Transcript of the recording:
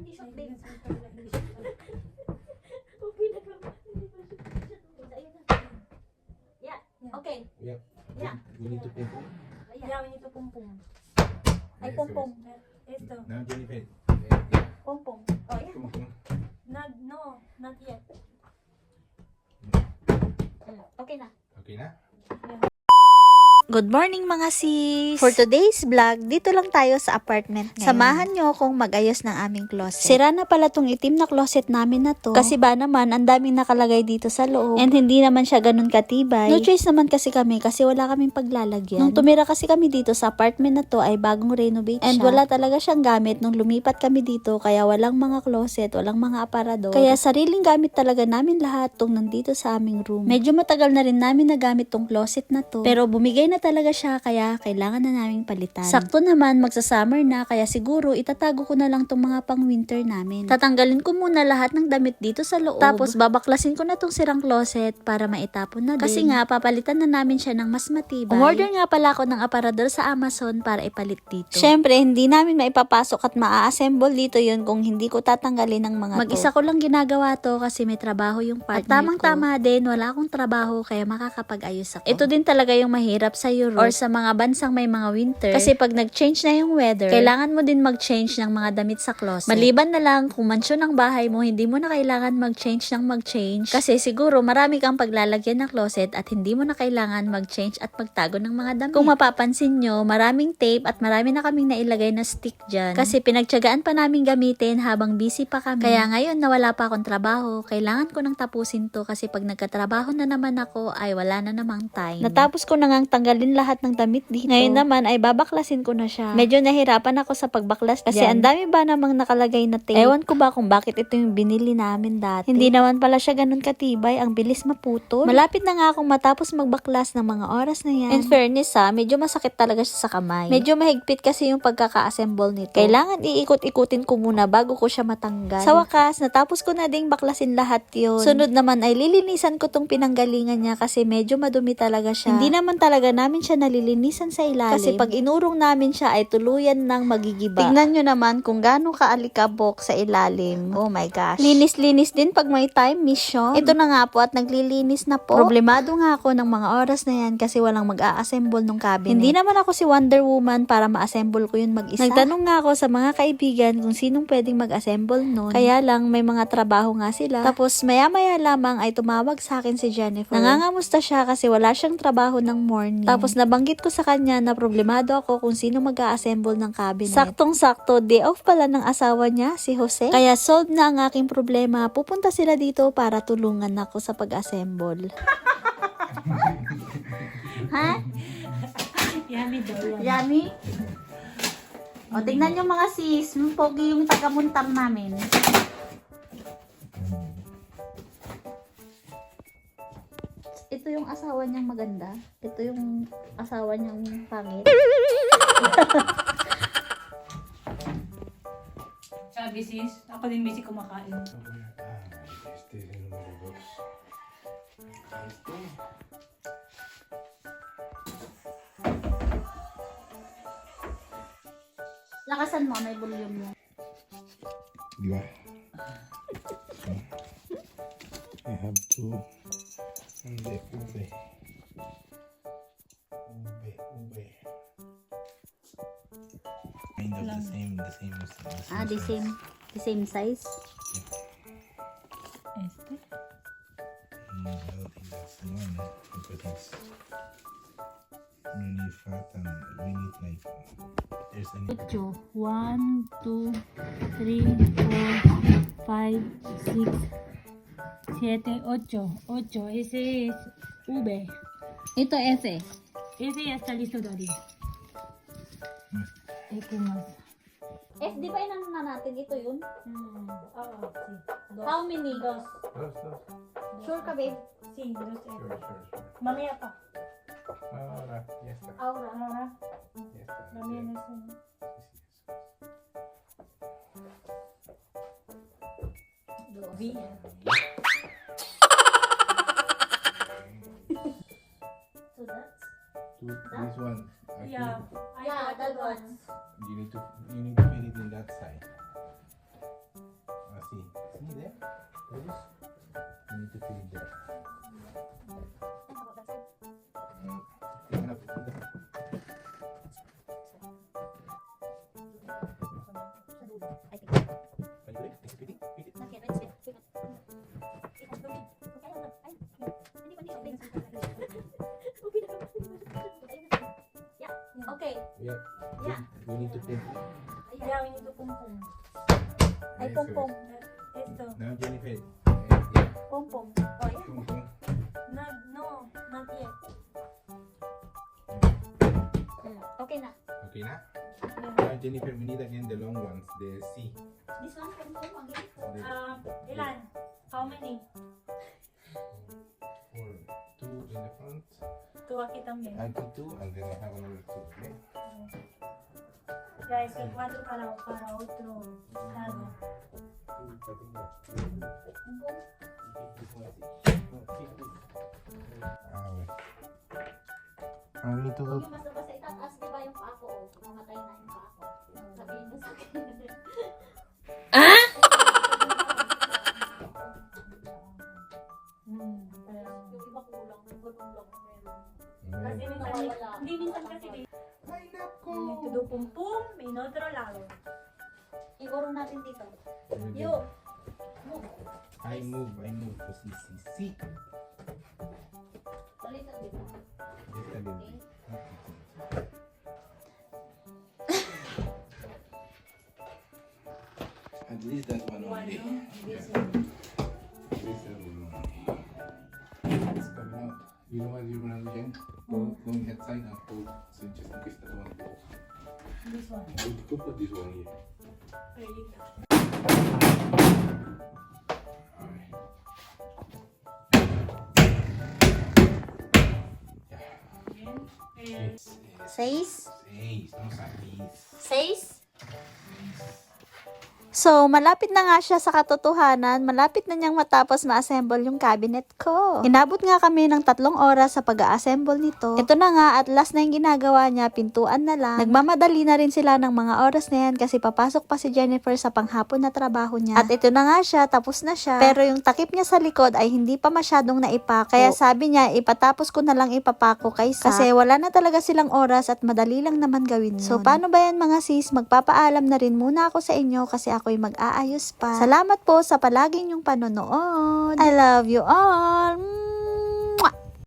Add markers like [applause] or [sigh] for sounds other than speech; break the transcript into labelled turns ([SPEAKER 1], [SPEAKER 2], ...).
[SPEAKER 1] hindi short [laughs] din. Yeah. Okay.
[SPEAKER 2] Yep.
[SPEAKER 1] Yeah.
[SPEAKER 2] We need to for
[SPEAKER 3] Yeah, we need to pum pum.
[SPEAKER 1] Ay, pong-pong.
[SPEAKER 3] Ito.
[SPEAKER 2] Now Jennifer.
[SPEAKER 1] Pong-pong. Oh, yeah.
[SPEAKER 3] Not, no, not yet.
[SPEAKER 1] Mm, Okay na.
[SPEAKER 2] Okay na?
[SPEAKER 4] Good morning mga sis! For today's vlog, dito lang tayo sa apartment ngayon. Samahan nyo akong mag-ayos ng aming closet. Sira na pala tong itim na closet namin na to. Kasi ba naman, ang daming nakalagay dito sa loob. And hindi naman siya ganun katibay. No choice naman kasi kami kasi wala kaming paglalagyan. Nung tumira kasi kami dito sa apartment na to ay bagong renovate And wala talaga siyang gamit nung lumipat kami dito kaya walang mga closet, walang mga aparador. Kaya sariling gamit talaga namin lahat tong nandito sa aming room. Medyo matagal na rin namin nagamit tong closet na to. Pero bumigay na talaga siya kaya kailangan na naming palitan. Sakto naman magsa-summer na kaya siguro itatago ko na lang tong mga pang winter namin. Tatanggalin ko muna lahat ng damit dito sa loob. Tapos babaklasin ko na tong sirang closet para maitapon na din. Kasi nga papalitan na namin siya ng mas matibay. Umorder nga pala ako ng aparador sa Amazon para ipalit dito. Syempre hindi namin maipapasok at maa-assemble dito yun kung hindi ko tatanggalin ng mga Mag-isa ko lang ginagawa to kasi may trabaho yung partner At tamang-tama din, wala akong trabaho kaya makakapag-ayos ako. Ito din talaga yung mahirap sa Europe or sa mga bansang may mga winter. Kasi pag nag-change na yung weather, kailangan mo din mag-change ng mga damit sa closet. Maliban na lang kung mansyon ang bahay mo, hindi mo na kailangan mag-change ng mag-change. Kasi siguro marami kang paglalagyan ng closet at hindi mo na kailangan mag-change at magtago ng mga damit. Kung mapapansin nyo, maraming tape at marami na kaming nailagay na stick dyan. Kasi pinagtyagaan pa namin gamitin habang busy pa kami. Kaya ngayon na wala pa akong trabaho, kailangan ko nang tapusin to kasi pag nagkatrabaho na naman ako ay wala na namang time. Natapos ko na ngang tanggalin lahat ng damit dito. Ngayon naman ay babaklasin ko na siya. Medyo nahirapan ako sa pagbaklas kasi ang dami ba namang nakalagay na tape. Ewan ko ba kung bakit ito yung binili namin dati. Hindi naman pala siya ganun katibay, ang bilis maputol. Malapit na nga akong matapos magbaklas ng mga oras na yan. In fairness ha, medyo masakit talaga siya sa kamay. Medyo mahigpit kasi yung pagkaka-assemble nito. Kailangan iikot-ikutin ko muna bago ko siya matanggal. Sa wakas, natapos ko na ding baklasin lahat yun. Sunod naman ay lilinisan ko tong pinanggalingan niya kasi medyo madumi talaga siya. Hindi naman talaga namin siya nalilinisan sa ilalim. Kasi pag inurong namin siya ay tuluyan ng magigiba. Tingnan nyo naman kung gaano kaalikabok sa ilalim. Oh my gosh. Linis-linis din pag may time mission. Ito na nga po at naglilinis na po. Problemado nga ako ng mga oras na yan kasi walang mag-a-assemble ng cabinet. Hindi naman ako si Wonder Woman para ma-assemble ko yun mag-isa. Nagtanong nga ako sa mga kaibigan kung sinong pwedeng mag-assemble nun. Kaya lang may mga trabaho nga sila. Tapos maya-maya lamang ay tumawag sa akin si Jennifer. Nangangamusta siya kasi wala siyang trabaho ng morning. Tapos nabanggit ko sa kanya na problemado ako kung sino mag-a-assemble ng cabinet. Saktong-sakto, day off pala ng asawa niya, si Jose. Kaya solved na ang aking problema. Pupunta sila dito para tulungan ako sa pag-assemble. [laughs] ha?
[SPEAKER 3] Yummy daw.
[SPEAKER 4] Yummy? O, tingnan nyo mga sis. Pogi yung taga-muntam namin. Ito yung asawa niyang maganda. Ito yung asawa niyang pangit.
[SPEAKER 3] Sabi sis, ako din busy kumakain.
[SPEAKER 4] Lakasan mo, may volume mo.
[SPEAKER 2] Di ba? I have to ube, ube. Ube, ube. Kind of the same, the same, the same.
[SPEAKER 4] Ah, the same, the same size.
[SPEAKER 3] Este.
[SPEAKER 2] Mm, I don't think that's the one because it's really fat and we need like there's any
[SPEAKER 3] Ocho. One, two, three, four, 7, 8. 8. Ese es V.
[SPEAKER 4] Esto es F.
[SPEAKER 3] Ese ya está listo, Daddy. Ito mas.
[SPEAKER 4] F, di ba inano na natin? Ito yun?
[SPEAKER 3] Hmm. Oo, si.
[SPEAKER 4] How many?
[SPEAKER 3] Dos.
[SPEAKER 2] Dos, dos.
[SPEAKER 4] Sure ka, babe?
[SPEAKER 3] Si, dos
[SPEAKER 2] Sure, sure, sure.
[SPEAKER 3] Mamaya pa.
[SPEAKER 2] Ahora, ya está.
[SPEAKER 4] Ahora.
[SPEAKER 3] Ahora.
[SPEAKER 2] Ya está.
[SPEAKER 3] Mamaya
[SPEAKER 4] na sa'yo.
[SPEAKER 2] V. This one.
[SPEAKER 3] I
[SPEAKER 4] yeah.
[SPEAKER 3] Yeah,
[SPEAKER 4] that one.
[SPEAKER 2] You need to you need to fit it in that side. I see. See there? You need to feel it there.
[SPEAKER 1] Okay. Yeah.
[SPEAKER 2] Yeah. We need to.
[SPEAKER 1] Ayan.
[SPEAKER 3] Yeah, we need to pum pum.
[SPEAKER 1] Ay,
[SPEAKER 2] Yes,
[SPEAKER 1] pom-pom.
[SPEAKER 3] Esto.
[SPEAKER 2] Now Jennifer. Yeah. yeah.
[SPEAKER 1] Pom-pom. Oh, yeah.
[SPEAKER 2] Pum, pum.
[SPEAKER 3] No, no, not yet.
[SPEAKER 1] Mm, Okay na.
[SPEAKER 2] Okay na?
[SPEAKER 3] Yeah.
[SPEAKER 2] Now Jennifer, we need again the long ones. The C.
[SPEAKER 1] This one. Ang galing.
[SPEAKER 2] The
[SPEAKER 3] Um, ilan? How many?
[SPEAKER 2] Two
[SPEAKER 3] aquí también.
[SPEAKER 2] I put two and then I have another two. Okay?
[SPEAKER 3] Ya, es que cuatro para, para otro lado.
[SPEAKER 2] Ah, wait. Ah, we need
[SPEAKER 3] Kasi
[SPEAKER 2] Mm.
[SPEAKER 3] minsan, hindi minsan kasi
[SPEAKER 2] Ay,
[SPEAKER 3] we
[SPEAKER 2] nako!
[SPEAKER 3] need to do pum pum in otro lado.
[SPEAKER 1] Iguro natin dito.
[SPEAKER 2] Okay.
[SPEAKER 1] You.
[SPEAKER 2] I move, I move to C, C, C.
[SPEAKER 1] Balikan dito.
[SPEAKER 2] Just a little bit. At least that one only. Yeah. This one only. It's coming Ginawa niyo na lang yan. Kung, kung head sign up to, so just in case that one go.
[SPEAKER 3] This one.
[SPEAKER 2] This one here?
[SPEAKER 4] Seis.
[SPEAKER 2] Seis, no sabéis.
[SPEAKER 1] Seis. Seis.
[SPEAKER 4] So, malapit na nga siya sa katotohanan, malapit na niyang matapos ma-assemble yung cabinet ko. Inabot nga kami ng tatlong oras sa pag-assemble nito. Ito na nga, at last na yung ginagawa niya, pintuan na lang. Nagmamadali na rin sila ng mga oras na yan kasi papasok pa si Jennifer sa panghapon na trabaho niya. At ito na nga siya, tapos na siya. Pero yung takip niya sa likod ay hindi pa masyadong naipako. Kaya sabi niya, ipatapos ko na lang ipapako kaysa. Kasi wala na talaga silang oras at madali lang naman gawin yun. So, paano ba yan mga sis? Magpapaalam na rin muna ako sa inyo kasi ako'y mag-aayos pa. Salamat po sa palaging yung panonood. I love you all.